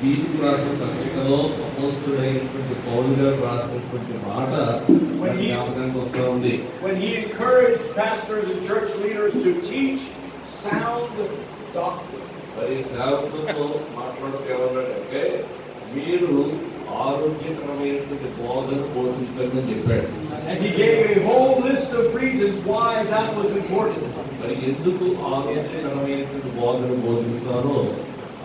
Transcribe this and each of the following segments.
తీర్పు రాసిన పత్రికలో అపోస్తుడైనటువంటి పౌలు గారు రాసినటువంటి మాట జ్ఞాపకానికి వస్తూ ఉంది when he encouraged pastors and church leaders to teach sound doctrine. మరి సేవకులతో మాట్లాడుతూ ఏమన్నాడంటే మీరు ఆరోగ్యకరమైనటువంటి బోధన బోధించండి అని చెప్పాడు And he gave a whole list of reasons why that was important. మరి ఎందుకు ఆరోగ్యకరమైనటువంటి బోధన బోధించాలో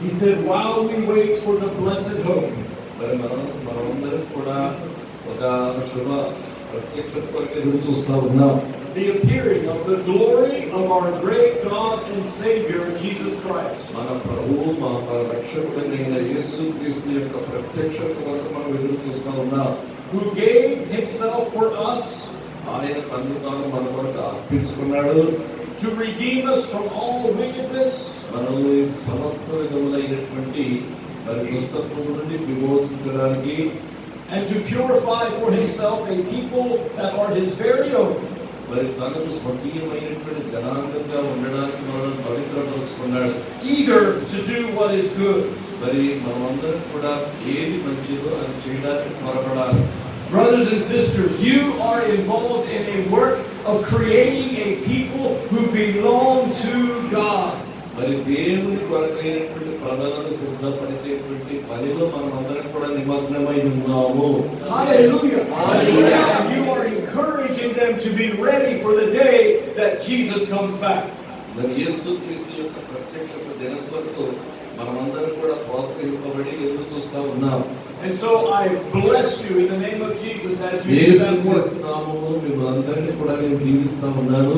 He said, while we wait for the blessed hope, మరి మనం మనమందరం కూడా ఒక శుభ ప్రత్యక్ష కొరకు ఎదురు చూస్తా ఉన్నాం the appearing of the glory of our great God and Savior, Jesus Christ. మన ప్రభువు మా రక్షకుడైన యేసు క్రీస్తు యొక్క ప్రత్యక్ష కొరకు మనం ఎదురు చూస్తా ఉన్నాం who gave himself for us ఆయన తను తాను మన కొరకు అర్పించుకున్నాడు to redeem us from all wickedness మనల్ని సమస్త విధములైనటువంటి మరి దుస్తత్వం నుండి విమోచించడానికి and to purify for himself a people that are his very own, మరి తనకు స్వకీయమైనటువంటి జనాంగంగా ఉండడానికి మనల్ని పవిత్రపరుచుకున్నాడు eager to do what is good. మరి మనమందరం కూడా ఏది మంచిదో అది చేయడానికి త్వరపడాలి Brothers and sisters, you are involved in a work of creating a people who belong to God. మరి దేవుని కొరకైనటువంటి ప్రజలను సిద్ధపరిచేటువంటి పనిలో మనం అందరం కూడా నిమగ్నమై ఉన్నాము. Encouraging them to be ready for the day that Jesus comes back. మరి యేసు క్రీస్తు యొక్క ప్రత్యక్షత దినం కొరకు మనమందరం కూడా ప్రోత్సహింపబడి ఎదురు చూస్తా ఉన్నాం. And so I bless you in the name of Jesus as you do Yesu that work. క్రీస్తు నామము మిమ్మల్ని అందరినీ కూడా నేను దీవిస్తా ఉన్నాను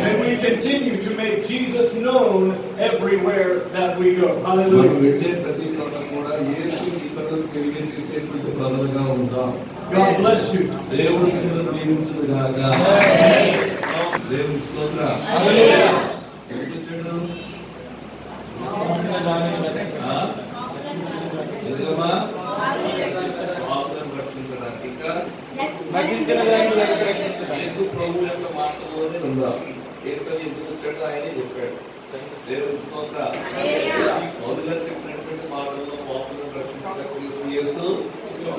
And we continue to make Jesus known everywhere that we go. మనం Hallelujah. వెళ్ళే ప్రతి చోట కూడా యేసు ఇతరులకు తెలియజేసేటువంటి ప్రజలుగా ఉంటాం God bless you. దేవుడు మిమ్మల్ని దీవించును గాక దేవుని స్తోత్ర Hallelujah. యేసు ప్రభు యొక్క మాటలోనే ఉందాం యేసు ఎందుకు వచ్చాడో ఆయనే చెప్పాడు. దేవుని స్తోత్ర. మొదలుగా చెప్పినటువంటి మాటల్లో పాపులను రక్షించడానికి యేసు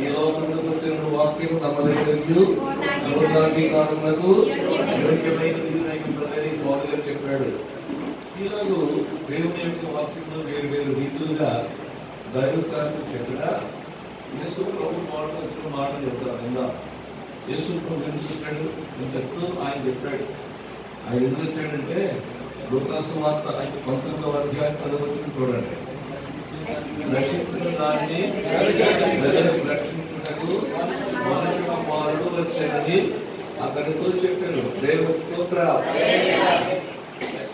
ఈ లోకంలో వచ్చిన వాక్యం నమ్మదగినది. నమ్మడానికి కారణకు యోగ్యమైనది మొదలుగా చెప్పాడు. ఈరోజు దేవుని యొక్క వాక్యంలో వేరు వేరు రీతులుగా బైబిల్ చెప్పిన యేసు ప్రభు మాట వచ్చిన మాట చెప్తారు ఇందా యేసు చెప్పాడు ఎందుకు నేను చెప్తూ ఆయన చెప్పాడు. ఆయన ఎందుకు వచ్చాడంటే లోకాసు వార్త పంతొమ్మిదవ అధ్యాయం పదవచ్చిన చూడండి. రక్షించిన దాన్ని ప్రజలకు రక్షించుటకు మనుషు వచ్చాడని అతనితో చెప్పాడు. దేవుని స్తోత్ర.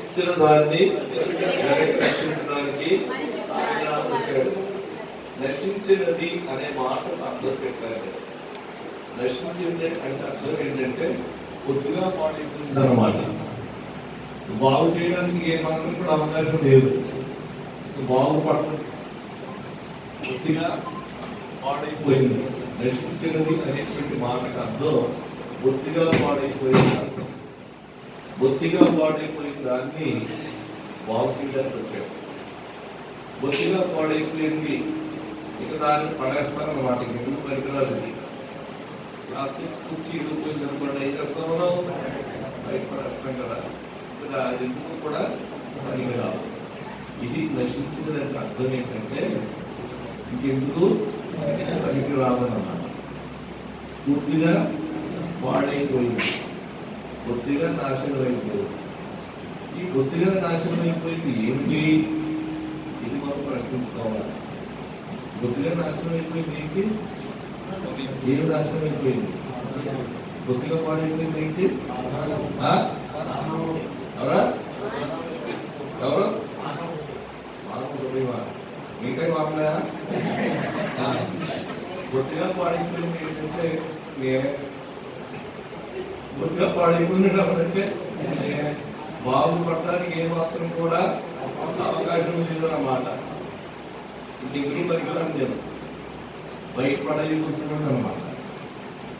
ఇచ్చిన దాన్ని రక్షించడానికి ఆయన వచ్చాడు నశించినది అనే మాట అర్థం పెట్టారు చెందే అంటే అర్థం ఏంటంటే కొద్దిగా పాడైపోయింది అన్నమాట బాగు చేయడానికి ఏ మాత్రం కూడా అవకాశం లేదు. బాగుపడటం కొద్దిగా పాడైపోయింది. నశించినది అనేటువంటి మాటకు అర్థం బొత్తిగా పాడైపోయింది అర్థం బొత్తిగా పాడైపోయిన దాన్ని బాగు చేయడానికి వచ్చాడు. బొత్తిగా పాడైపోయింది. ఇక దాన్ని పడేస్తారన్నమాట. ఇంక ఎందుకు ప్లాస్టిక్ కుర్చీలు పోయి అనుకోండి. ఏం చేస్తాం మనం బయట పడేస్తాం కదా. ఇక్కడ అది ఎందుకు కూడా పనికిరాదు ఇది నశించినదంటే అర్థం ఏంటంటే ఇంకెందుకు పనికి రాదన్నమాట పూర్తిగా పాడైపోయింది. కొద్దిగా నాశనం అయిపోయింది ఈ కొద్దిగా నాశనం అయిపోయింది ఏమిటి? ఇది మనం ప్రశ్నించుకోవాలి. కొద్దిగా నాశనం అయిపోయింది ఏంటి? ఏమి నాశనం అయిపోయింది కొద్దిగా పాడైపోయింది ఏంటి ఆ? ఎవరా ఎవరు మానవుడు మిగతా మామూలే బొత్తిగా పాడైపోయింది ఏంటంటే నేనే బొత్తిగా పాడైపోయినప్పుడు అంటే నేనే బాగుపడడానికి ఏమాత్రం కూడా అవకాశం లేదు అన్నమాట డిగ్రీ పరికరాలు నేను బయటపడవలసినది అనమాట.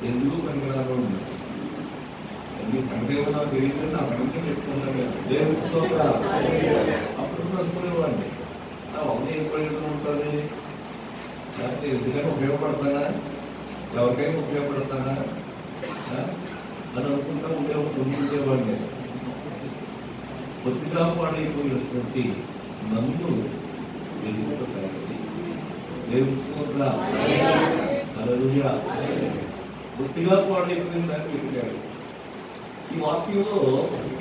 ఎందుకు పనికిరాను ఉంది మీ సంగతి నాకు తెలియదు నా సంగతి చెప్పుకున్నాను నేను అప్పుడు అనుకునేవాడిని. నా వంద ఏం ప్రయోజనం ఉంటుంది. లేకపోతే ఎందుకైనా ఉపయోగపడతానా? ఎవరికైనా ఉపయోగపడతానా? అని అనుకుంటా ఉండే ఉండేవాడిని. కొద్దిగా పాడైపోయినటువంటి నన్ను వెలుగుతాయి దేవుని స్తోత్ర హల్లెలూయా బుద్ధిగా పాడైపోయిన దాన్ని వెతికాడు ఈ వాక్యంలో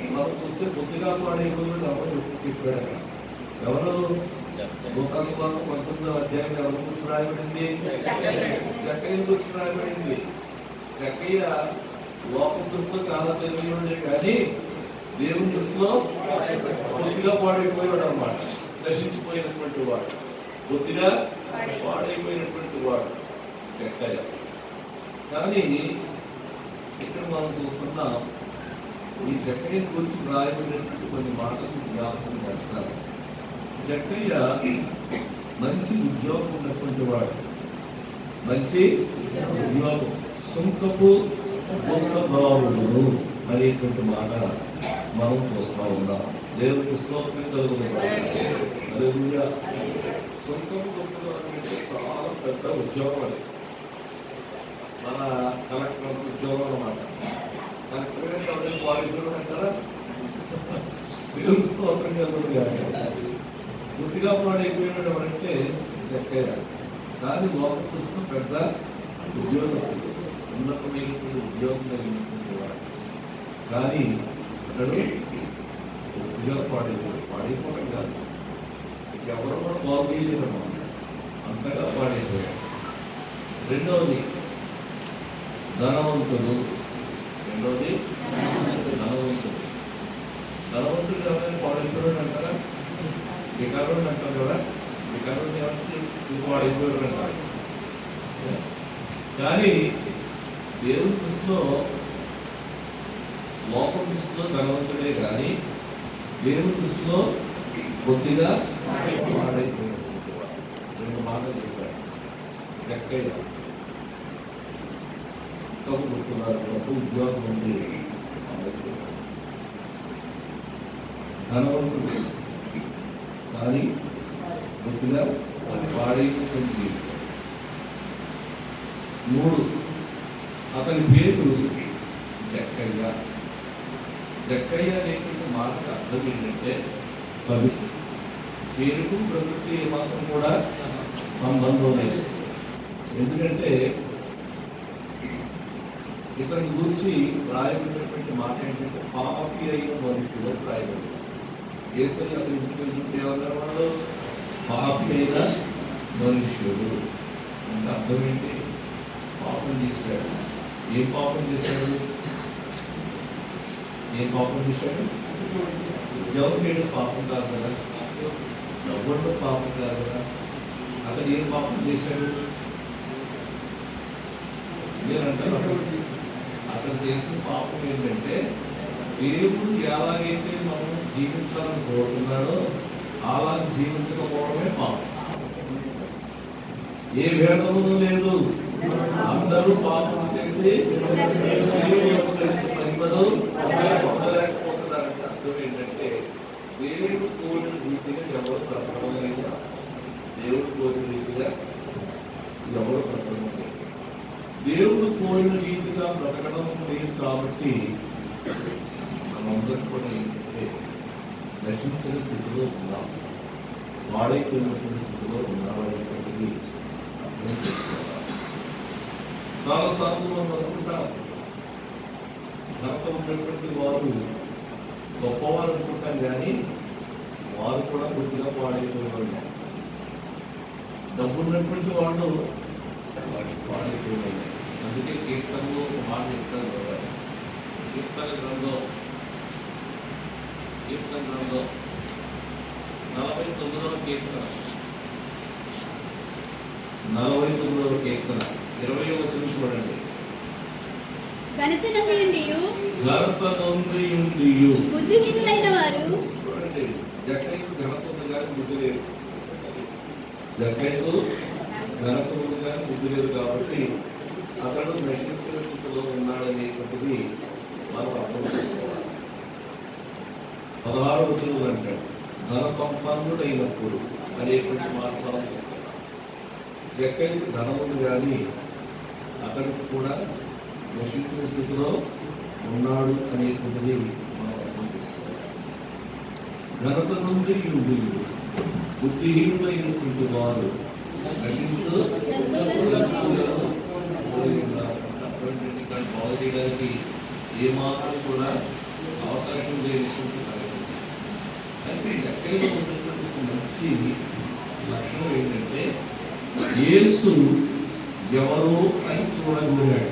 మనం చూస్తే బుద్ధిగా పాడైపోయిన ఎవరు చెప్పాడు ఎవరు? లోకాసువార్త పంతొమ్మిదో అధ్యాయం ఎవరు గుర్తు రాయబడింది. జక్కయ్య గుర్తు రాయబడింది. జక్కయ్య లోక దృష్టిలో చాలా తెలియడే కానీ దేవుని దృష్టిలో బుద్ధిగా పాడైపోయాడు అనమాట నశించిపోయినటువంటి వాడు. బుద్ధిగా పాడైపోయినటువంటి వాడు జక్కయ్య కానీ ఇక్కడ మనం చూస్తున్నాం ఈ జక్కయ్య గురించి రాయబడినటువంటి కొన్ని మాటలు జ్ఞాపకం చేస్తారు. జక్కయ్య మంచి ఉద్యోగం ఉన్నటువంటి వాడు. మంచి ఉద్యోగం. సుంకపు భావుడు అనేటువంటి మాట మనం చూస్తూ ఉన్నాం. దేవునికి స్తోత్రం కలుగుతుంది. సొంతం గొప్ప అంటే చాలా పెద్ద ఉద్యోగం అది. మన కలెక్టర్ ఉద్యోగం అన్నమాట. కలెక్టర్ గారు ఎవరైనా వారి అంటారా దేవుని స్తోత్రం కలుగుతుంది గుర్తిగా పాడైపోయినాడు ఎవరంటే చక్కయ్య కానీ లోపల పుస్తకం పెద్ద ఉద్యోగస్తుడు ఉన్నతమైనటువంటి ఉద్యోగం కలిగినటువంటి వాడు. కానీ అతడు గుర్తిగా పాడైపోయాడు. పాడైపోవడం కాదు. ఎవరు కూడా బాగులేదమ్మా అంతగా పాడైపోయాడు. రెండవది ధనవంతుడు. రెండవది ధనవంతుడు. ధనవంతుడు ఎవరైనా పాడైపోయాడు అంటారా? వికారుడు అంటారు కదా. వికారుడు ఎవరికి? పాడైపోయాడు అంటారు. కానీ దేవుని దృష్టిలో లోకం దృష్టిలో ధనవంతుడే కానీ దేవుని దృష్టిలో కొద్దిగా వాడైపోయాడు రెండు మాటలు చెప్పారు. ఎక్కయ్య తప్పు గుర్తున్నారు. ఉద్యోగం ఉంది. ధనవంతుడు. కానీ కొద్దిగా వాడైపోతుంది మూడు. అతని పేరు జక్కయ్య. జక్కయ్య అనేటువంటి మాటకు అర్థం ఏంటంటే పవిత్ర పేరుకు ప్రకృతి మాత్రం కూడా సంబంధం లేదు. ఎందుకంటే ఇతని గురించి రాయబడినటువంటి మాట ఏంటంటే పాపి అయిన మనుషులు రాయబడి ఏసరి అతని ఇంటికి వెళ్ళినప్పుడు ఏమన్నారు వాళ్ళు పాపి అయిన మనుష్యుడు. అంటే అర్థం ఏంటి? పాపం చేశాడు. ఏం పాపం చేశాడు? ఏం పాపం చేశాడు? ఉద్యోగం చేయడం పాపం కాదు కదా. డబ్బులు పాపం కాదు కదా? అతను ఏం పాపం చేశాడు? మీరంటారు అతను చేసిన పాపం ఏంటంటే దేవుడు ఎలాగైతే మనం జీవించాలని కోరుతున్నాడో అలా జీవించకపోవడమే పాపం. ఏ భేదము లేదు. అందరూ పాపం చేసి దేవుని యొక్క మహిమను అర్థం ఏంటంటే దేవుడు కోరిన రీతిగా ఎవరు బ్రతకలేదు దేవుడు కోరిన రీతిగా ఎవరు బ్రతకలేదు దేవుడు కోరిన రీతిగా బ్రతకడం లేదు కాబట్టి మనందరూ కూడా ఏంటంటే నశించిన స్థితిలో ఉన్నాం. వాడైపోయినటువంటి స్థితిలో ఉన్నామనేటువంటిది అర్థం చేసుకోవాలి. చాలాసార్లు మనం అనుకుంటాం. భర్త ఉన్నటువంటి వారు గొప్పవారు అనుకుంటాం కానీ వారు కూడా కొద్దిగా పాడైపోయిన డబ్బు ఉన్నటువంటి వాళ్ళు పాడైపోయిన అందుకే కీర్తనలో ఒక మాట చెప్తాను కదా కీర్తన గ్రంథం కీర్తన గ్రంథం నలభై తొమ్మిదవ కీర్తన. నలభై తొమ్మిదవ కీర్తన. ఇరవై వచనం చూడండి. గణితనందియుండియు ఘనత నొందియుండియు బుద్ధిహీనులైన వారు చూడండి జక్కైకు ఘనత ఉంది కానీ బుద్ధి లేదు జక్కైకు ఘనత బుద్ధి లేదు కాబట్టి అతడు నశించిన స్థితిలో ఉన్నాడనేటువంటిది మనం అర్థం చేసుకోవాలి. పదహారు వచనం అంటాడు ధన సంపన్నుడైనప్పుడు అనేటువంటి మాట మనం చూస్తున్నాం. జక్కైకు ధనం ఉంది కానీ అతనికి కూడా నశించిన స్థితిలో ఉన్నాడు అనేటువంటిది మనం అర్థం చేసుకోవాలి. ఘనత నుండి ఉండి బుద్ధిహీనులైనటువంటి వారు నశించు బాగు చేయడానికి ఏమాత్రం కూడా అవకాశం లేనటువంటి పరిస్థితి. అయితే చక్కగా ఉన్నటువంటి మంచి లక్షణం ఏంటంటే యేసు ఎవరో అని చూడగలిగాడు.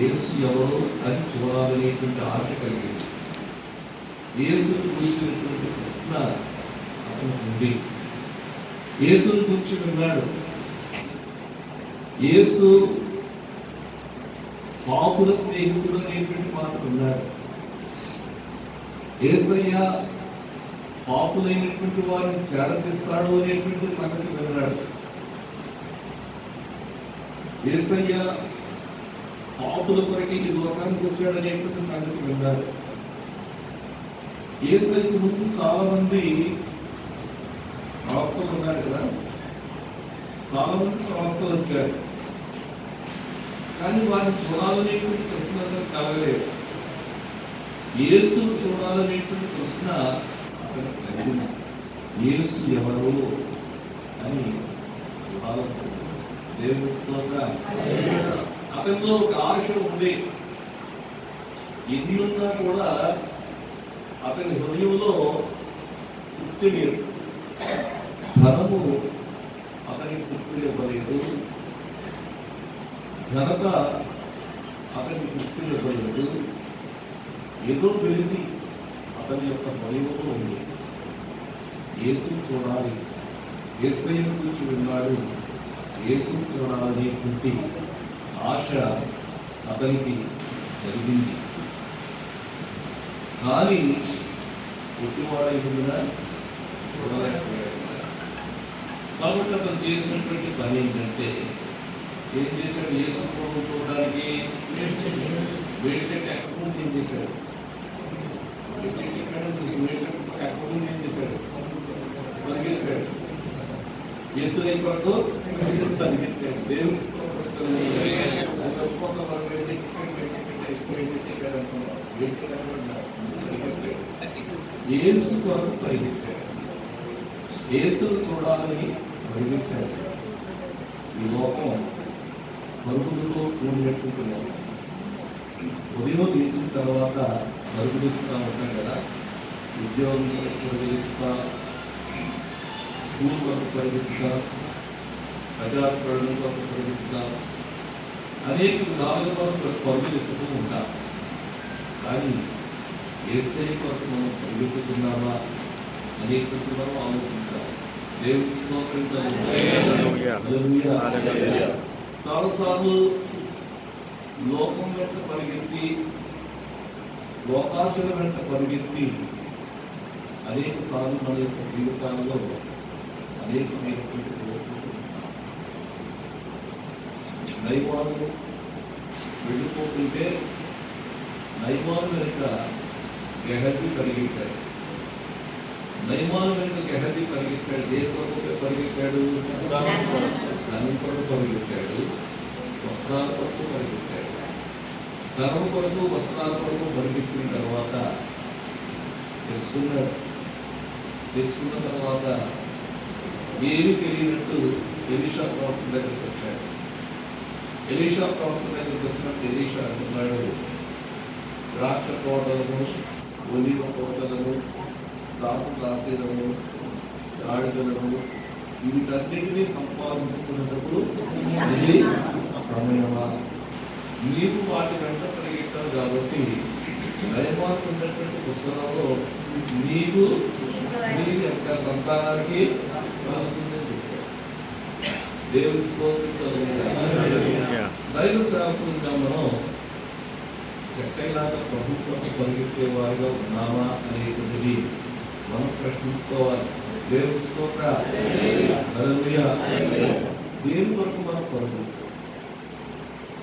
యేసు ఎవరో అని చూడాలనేటువంటి ఆశ కలిగింది. యేసుని గురించినటువంటి ప్రశ్న ఉంది. యేసుని కూర్చుని ఉన్నాడు యేసు పాపుల స్నేహితుడు అనేటువంటి మాట ఉన్నాడు ఏసయ్య పాపులైనటువంటి వారిని చేరదీస్తాడు అనేటువంటి సంగతి విన్నాడు. ఏసయ్య పాపుల కొరకే ఈ లోకానికి వచ్చాడు అనేటువంటి సంగతి విన్నాడు. ఏసైకి ముందు చాలా మంది ప్రవక్తలు ఉన్నారు కదా. చాలా మంది ప్రవక్తలు వచ్చారు. కానీ వారిని చూడాలనేటువంటి ప్రశ్న కలగలేదు. యేసు చూడాలనేటువంటి ప్రశ్న అక్కడ కలిగింది. యేసు ఎవరు అని దేవుని అతనిలో ఒక ఆశ ఉంది. ఎన్ని ఉన్నా కూడా అతని హృదయంలో తృప్తి లేదు. ధనము అతనికి తృప్తి ఇవ్వలేదు. ఘనత అతనికి తృప్తి ఇవ్వలేదు. ఏదో వెలితి అతని యొక్క హృదయంలో ఉంది. యేసు చూడాలి. ఏసైను గురించి విన్నాడు. యేసు చూడాలనేటువంటి ఆశ అతనికి జరిగింది కానీ పుట్టివాడై కూడా కాబట్టి అతను చేసినటువంటి పని ఏంటంటే ఏం చేశాడు యేసు ప్రభు చూడడానికి వేడి చెట్టు ఎక్కకుండా ఏం చేశాడు వేడి చెట్టు ఎక్కడ ఉంది? వేడి చెట్టు ఎక్కకుండా ఏం చేశాడు పరిగెత్తాడు యేసు అయిపోయాడు పరిగెత్తాడు దేవుని స్తోత్రం. అది ఒక్కొక్క వాడు వేడి చెట్టు ఇక్కడ, వేడి చెట్టు ఇక్కడ, ఇక్కడ, వేడి చెట్టు ఇక్కడ అనుకున్నాడు. వేడి చెట్టు ఎక్కడ ఉన్నాడు? పరిగెత్తాడు. యేసు కొరకు పరిగెత్తాడు యేసును చూడాలని పరిగెత్తాడు ఈ లోకం పరుగులతో కూడినటువంటి ఉదయం తీర్చిన తర్వాత పరుగులెత్తుతా ఉంటాం కదా. ఉద్యోగం పరిగెత్తుతా స్కూల్ వరకు పరిగెత్తుతా ప్రజాక్షరణం వరకు పరిగెత్తుతా అనేక విధాలుగా మనం పరుగులు ఎత్తుతూ ఉంటాం. కానీ ఏసై కొరకు మనం పరిగెత్తుతున్నామా? అనేటువంటి మనం ఆలోచించాలి. దేవుని స్తోత్రం చాలాసార్లు లోకం వెంట పరిగెత్తి లోకాశల వెంట పరిగెత్తి అనేక సార్లు మన యొక్క జీవితాల్లో అనేకమైనటువంటి నైవాళ్ళు వెళ్ళిపోతుంటే నైవాళ్ళు యొక్క గెహసి పరిగెత్తారు నైమాను వెనుక గెహజీ పరిగెత్తాడు ఏ కొరకు పరిగెత్తాడు ధనం కొరకు పరిగెత్తాడు వస్త్రాల కొరకు పరిగెత్తాడు ధనం కొరకు వస్త్రాల కొరకు పరిగెత్తిన తర్వాత తెలుసుకున్నాడు తెలుసుకున్న తర్వాత ఏమి తెలియనట్టు ఎలీషా ప్రవక్త దగ్గరికి వచ్చాడు ఎలీషా ప్రవక్త దగ్గరికి వచ్చినట్టు ఎలీషా అంటున్నాడు ద్రాక్ష తోటలను ఒలివ తోటలను దాస దాసీలను గాడిదలను వీటన్నిటినీ సంపాదించుకునేటప్పుడు ఇది సమయమా? నీవు వాటి వెంట పరిగెత్తావు కాబట్టి దయమార్పు ఉన్నటువంటి పుస్తకంలో నీకు నీ యొక్క సంతానానికి దేవుని దైవ సేవకులుగా మనం ఎక్కైలాగా ప్రభుత్వం పరిగెత్తే వారిగా ఉన్నామా అనేటువంటిది మనం ప్రశ్నించుకోవాలి దేవుని స్తోత్ర హల్లెలూయా. దేని వరకు మనం పరుగు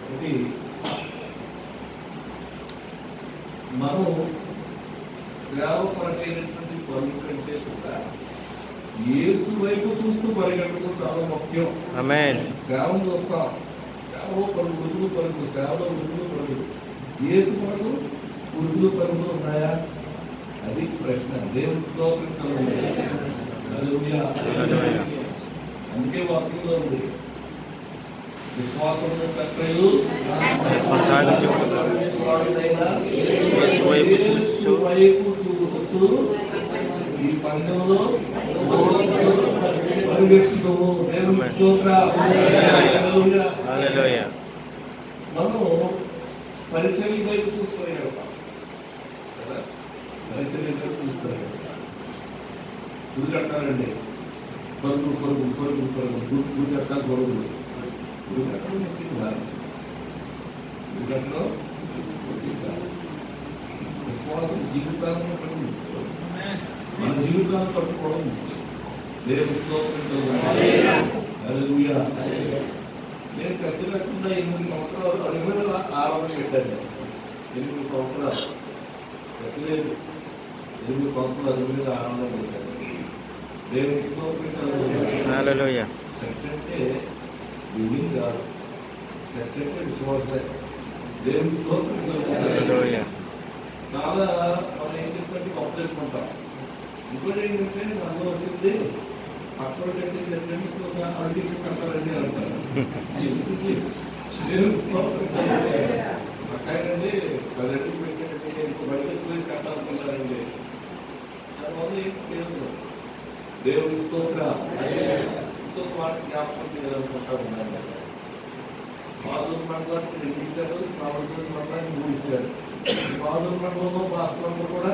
ఒకటి మనం సేవ పరకైనటువంటి పరుగు కంటే కూడా యేసు వైపు చూస్తూ పరిగెట్టడం చాలా ముఖ్యం. Amen. సేవను చూస్తాం. సేవలో పరుగు ఉరుగులు పరుగు సేవలో ఉరుగులు పరుగు ఏసు పరుగు ఉరుగులు పరుగులు ఉన్నాయా? అది ప్రశ్న. దేవుని స్తోత్రం. అందుకే వాక్యంలో ఉంది. విశ్వాసము వైపు వైపు చూస్తూ ఈ పందెంలో పరిగెత్తుతాము దేవుని స్తోత్రం. హల్లెలూయా. Hallelujah. మనం పరిచయం వైపు చూసుకొని వెళ్తాం కదా పరిచయం చూస్తారు చూసుకొని గుడి కట్టాలండి పరుగు పరుగు పరుగు. పరుగు గుడి గుడి కట్టాలి పరుగులు గుడి కట్టడం ముఖ్యం కాదు గుడి కట్టడం విశ్వాసం జీవితాలను పడుతుంది మన జీవితాలను పట్టుకోవడం. రేపు స్తోత్రం నేను చర్చ లేకుండా ఎనిమిది సంవత్సరాలు అడుగుల ఆరంభం పెట్టాను. ఎనిమిది సంవత్సరాలు. చర్చ లేదు. ఎనిమిది సంవత్సరాలు అడుగుల ఆరంభం పెట్టాను దేవుని. Hallelujah. చర్చ అంటే బిల్డింగ్ కాదు చర్చ అంటే విశ్వాసమే దేవుని స్తోత్రం. చాలా మనం ఏం చెప్తే గొప్ప చెప్పుకుంటాం ఇంకోటి ఏంటంటే మనలో వచ్చింది పక్కన కంటే చర్చని అడిగి కట్టాలండి అంటారు? దేవుని స్తోత్రం. అక్కడండి పది అడుగులు పెట్టారంటే ఇంకో బయట ప్లేస్ కట్టాలనుకుంటారండి దేవుని స్తోత్ర ఇంకొక మాట జ్ఞాపకం చేయాలనుకుంటా ఉన్నాను. బాధలు మండలానికి రెండు ఇచ్చారు నాలుగు మండలానికి మూడు ఇచ్చారు బాధలు మండలంలో భాస్కరంలో కూడా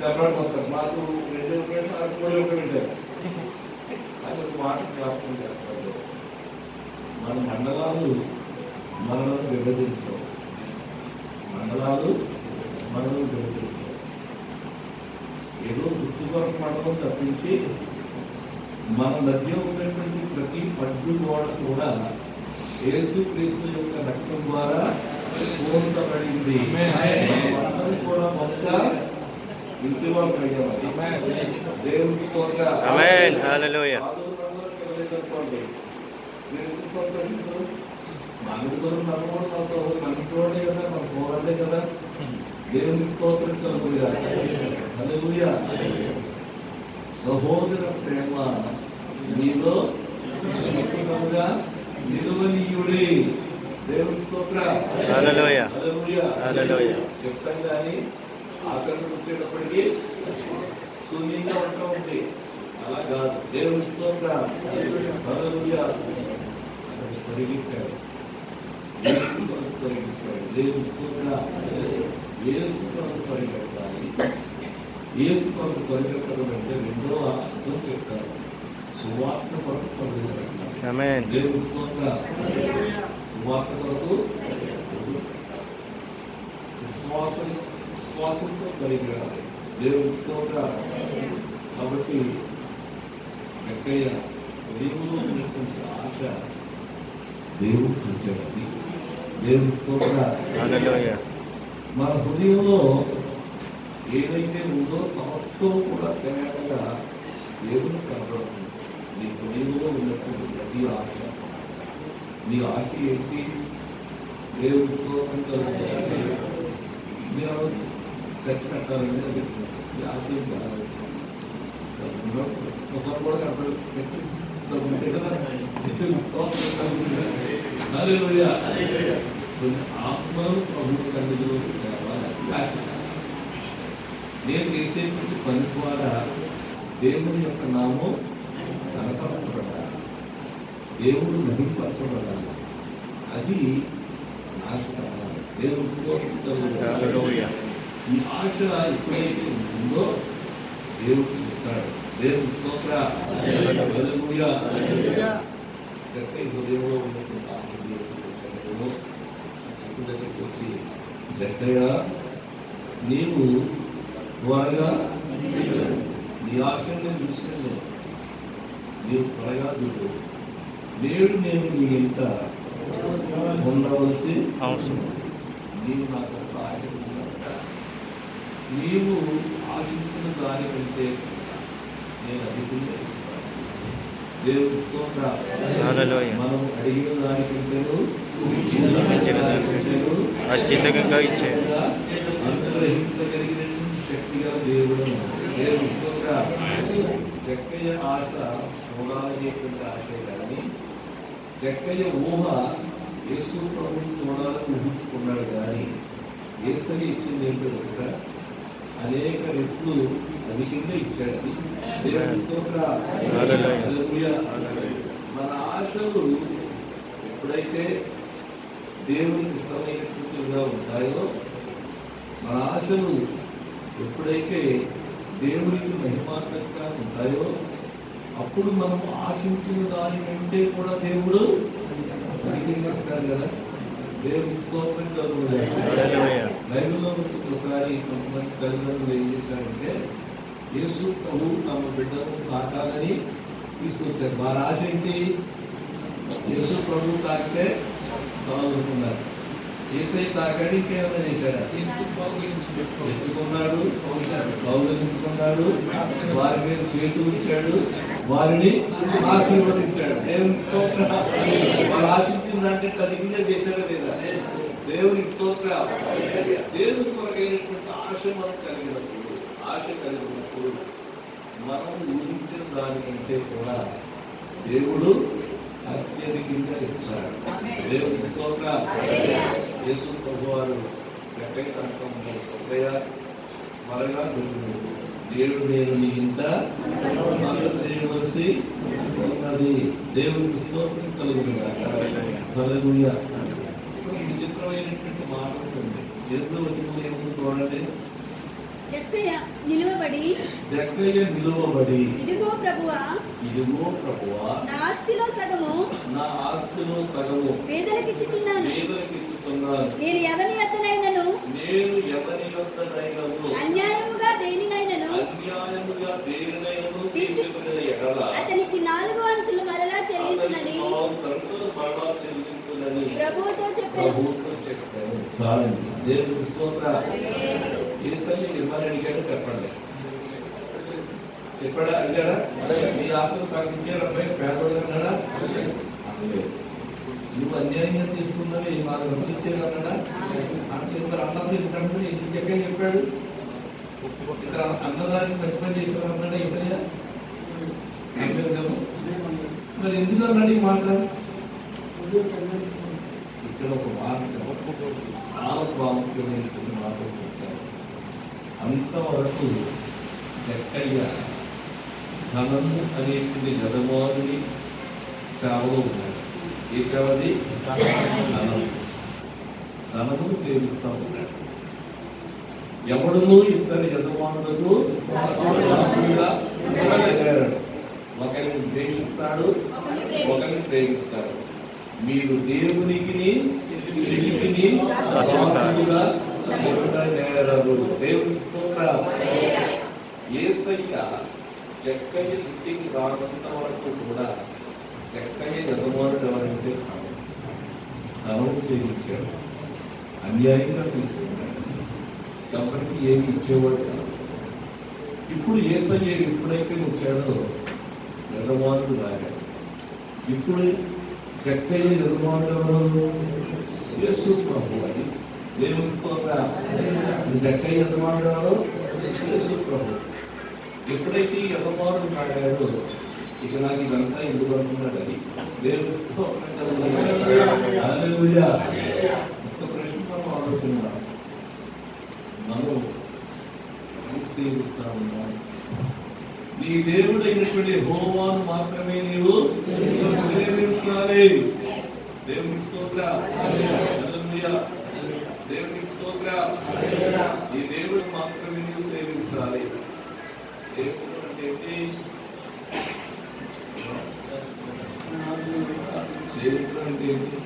దెబ్బలాడిపోతారు మాకు రెండు ఒకటి ఆరు మూడు ఒకటి ఉంటారు అది ఒక మాట జ్ఞాపకం చేస్తారు మన మండలాలు మనలను విభజించవు. మండలాలు మనల్ని విభజించవు. ఏదో గుర్తుకొరకు మండలం తప్పించి మన మధ్య ఉన్నటువంటి ప్రతి పడ్డు గోడ కూడా యేసు క్రీస్తు యొక్క రక్తం ద్వారా పోల్చబడింది మనమందరం కూడా మొక్క ఇంటి వాళ్ళు అయ్యాము దేవుని స్తోత్ర Amen. Hallelujah. అనుకోండి మీరు ఎందుకు సంతోషించరు మా అందరూ నమ్మకం మన సోదరు మన ఇంట్లోనే కదా మన సోదరుడే కదా దేవుని స్తోత్రం కలుగుయా హల్లెలూయా సహోదర ప్రేమ నీలో చెప్పుగా నిలువనీయుడి. దేవుని స్తోత్ర. చెప్తాం కానీ ఆచరణకు వచ్చేటప్పటికి శూన్యంగా ఉంటా ఉంది అలా కాదు. దేవుని స్తోత్ర. పరిగెత్తాడు పరిగెత్తాడు దేవుని స్తోత్ర. యేసు కొరకు యేసు కొరకు పరిగెత్తడం అంటే రెండో అర్థం చెప్తారు సువార్త కొరకు పరిగెత్తాలి Amen. దేవుని స్తోత్ర. సువార్త కొరకు విశ్వాసం విశ్వాసంతో పరిగెడాలి దేవుని స్తోత్ర. కాబట్టి వెంకయ్య దేవులో ఉన్నటువంటి ఆశ దేవుడు చూచాడని దేవుని స్తోత్ర. మన హృదయంలో ఏదైతే ఉందో సమస్తం కూడా తేటగా దేవుని కనబడుతుంది. నీ హృదయంలో ఉన్నటువంటి ప్రతి ఆశ. నీ ఆశ ఏంటి? దేవుని స్తోత్రం కలుగుతుంది? మీరు అనవచ్చు, చర్చ కట్టాలని అది ఈ ఆశ ఏం కాదు ఒకసారి కూడా కనపడదు చర్చ ఉంటే కదా దేవుని స్తోత్రం కలుగుతుంది? హల్లెలూయా. కొన్ని ఆత్మలు ప్రభు సన్నిధిలో తేవాలి అది ఆశ నేను చేసేటువంటి పని ద్వారా దేవుని యొక్క నామం కనపరచబడాలి. దేవుడు మహింపరచబడాలి. అది ఆశ. ఈ ఆశ ఎప్పుడైతే ఉంటుందో దేవుడు చూస్తాడు. దేవుని స్తోత్ర. హృదయంలో ఉన్నటువంటి ఆశ వచ్చాడేమో చెట్టు దగ్గరికి వచ్చి జక్కయ్య నీవు త్వరగా నీ ఆశను చూసాను నీవు త్వరగా చూడు నేడు నేను నీ ఇంట ఉండవలసి అవసరం నీవు ఆశ ఉందట. నీవు ఆశించిన దానికంటే నేను అధికంగా ఇస్తాను దేవుడి. మనం అడిగిన దానికంటేను అత్యధికంగా ఇచ్చే. అనుగ్రహించగలిగినటువంటి గల దేవుడు దేవుడి స్తోత్ర జక్కయ్య ఆశ చూడాలనేటువంటి ఆశే కానీ జక్కయ్య ఊహ యేసు ప్రభుని చూడాలని ఊహించుకున్నాడు కానీ ఏసరి ఇచ్చింది ఏంటో తెలుసా? అనేక రెట్లు అధికంగా ఇచ్చాడు అది దేవుని స్తోత్ర. మన ఆశలు ఎప్పుడైతే దేవునికి ఇష్టమైనటువంటివిగా ఉంటాయో మన ఆశలు ఎప్పుడైతే దేవునికి మహిమాత్మకంగా ఉంటాయో అప్పుడు మనం ఆశించిన దానికంటే కూడా దేవుడు అధికంగా ఇస్తాడు కదా? దేవునికి స్తోత్రం హల్లెలూయా. బైబిల్లో ఒకసారి కొంతమంది తల్లిదండ్రులు ఏం చేశారంటే యేసు ప్రభు తమ బిడ్డను తాకాలని తీసుకొచ్చారు. వారి ఆశ ఏంటి? యేసు ప్రభు తాకితే చాలనుకున్నారు ఏసై తాకాడు ఇంకేమైనా చేశాడా? ఎత్తుకున్నాడు కౌగలించుకున్నాడు వారి మీద చేతులు ఇచ్చాడు వారిని ఆశీర్వదించాడు. దేవునికి స్తోత్రం. వారు ఆశించిన దాంట్లో తగిన చేశాడా లేదా? దేవునికి స్తోత్ర. దేవుని కొరకైనటువంటి ఆశ మనం కలిగినప్పుడు ఆశ కలిగినప్పుడు మనం ఊహించిన దానికంటే కూడా దేవుడు అత్యధికంగా ఇస్తాడు. దేవునికి స్తోత్ర యేసు ప్రభు వారు ఎక్కడికి కనుక ఒక్కయ్య మరగా దొరుకుతుంది దేవుడు నేను నీ ఇంత ఆశ చేయవలసి ఉన్నది. దేవునికి స్తోత్రం కలుగుతుంది ఈ విచిత్రమైనటువంటి మాట ఉంది. ఎందుకు వచ్చింది ఎందుకు చూడండి నిలువబడి. జక్కయ్య నిలువబడి. ఇదిగో ప్రభువా ఇదిగో ప్రభువా నా ఆస్తిలో సగము నా ఆస్తిలో సగము. పేదలకిచ్చుచున్నాను పేదలకిచ్చుతున్నాను నేను ఎవరి ఎత్తనైనను నేను ఎవరి యొక్కనైనను అన్యాయముగా దేనినైనను? అన్యాయముగా దేనినైనను తీసుకున్న ఎడల అతనికి నాలుగు వంతులు మరలా చెల్లించునని నాలుగు మరలా చెల్లింపులని ప్రభువుతో చెప్పాను. ప్రభుత్వం చెప్పాను. చాలండి. దేవుని స్తోత్ర ఏసయ్య ఇవ్వని చెప్పండి. చెప్పాడా అడిగాడా? మీ ఆస్తులు సాధించారు అబ్బాయి పేదోడు అన్నాడా? నువ్వు అన్యాయంగా తీసుకున్నవి మాకు డబ్బులు ఇచ్చారు అన్నాడా? అంటే మరి అన్నది ఎందుకంటే ఎందుకు చెప్పే చెప్పాడు. ఇక్కడ అన్నదానికి మంచి పని చేశారు అన్నాడా ఈసయ్య మరి ఎందుకు అన్నాడు ఈ మాట? ఇక్కడ ఒక మాట. చాలా ప్రాముఖ్యమైనటువంటి మాట అంతవరకు జక్కయ్య ధనము అనేటువంటి యజమానుని సేవలో ఉన్నాడు ఏ సేవది? ధనము. ధనమును సేవిస్తా ఉన్నాడు. ఎవడును ఇద్దరు యజమానులకు. ఒకరిని ద్వేషిస్తాడు ఒకరిని ప్రేమిస్తాడు. మీరు దేవునికి సిరికిని దాసులుగా ఉండనేరరు. దేవునికి స్తోత్ర ఏసయ్య చెక్కయ్య ఇంటికి రానంత వరకు కూడా చెక్కయ్య యజమానుడు ఎవరంటే ధనం. ధనం సేవించాడు అన్యాయంగా తీసుకున్నాడు ఎవరికి ఏమి ఇచ్చేవాడు కాదు ఇప్పుడు ఏసయ్య ఎప్పుడైతే వచ్చాడో యజమానుడు రాగాడు ఇప్పుడు చెక్కయ్య యజమానుడు ఎవరు యేసు ప్రభు అని దేవుని స్తోత్ర. చెక్కయ్య యజమానుడు ఎవరు యేసు ప్రభు. ఎప్పుడైతే ఈ మాట్లాడాడో ఇక నాకు ఇదంతా ఎందుకు అనుకున్నాడు అని దేవుని స్తోత్రం కలుగును. ఒక్క ప్రశ్న మనం ఆలోచన మనం సేవిస్తా ఉన్నాం. నీ దేవుడు అయినటువంటి హోమాను మాత్రమే నీవు సేవించాలి. దేవుని స్తోత్ర. దేవునికి స్తోత్ర ఈ దేవుడు మాత్రమే నీవు సేవించాలి. సేవించడం అంటే ఏంటి? సేవించడం అంటే ఏంటి?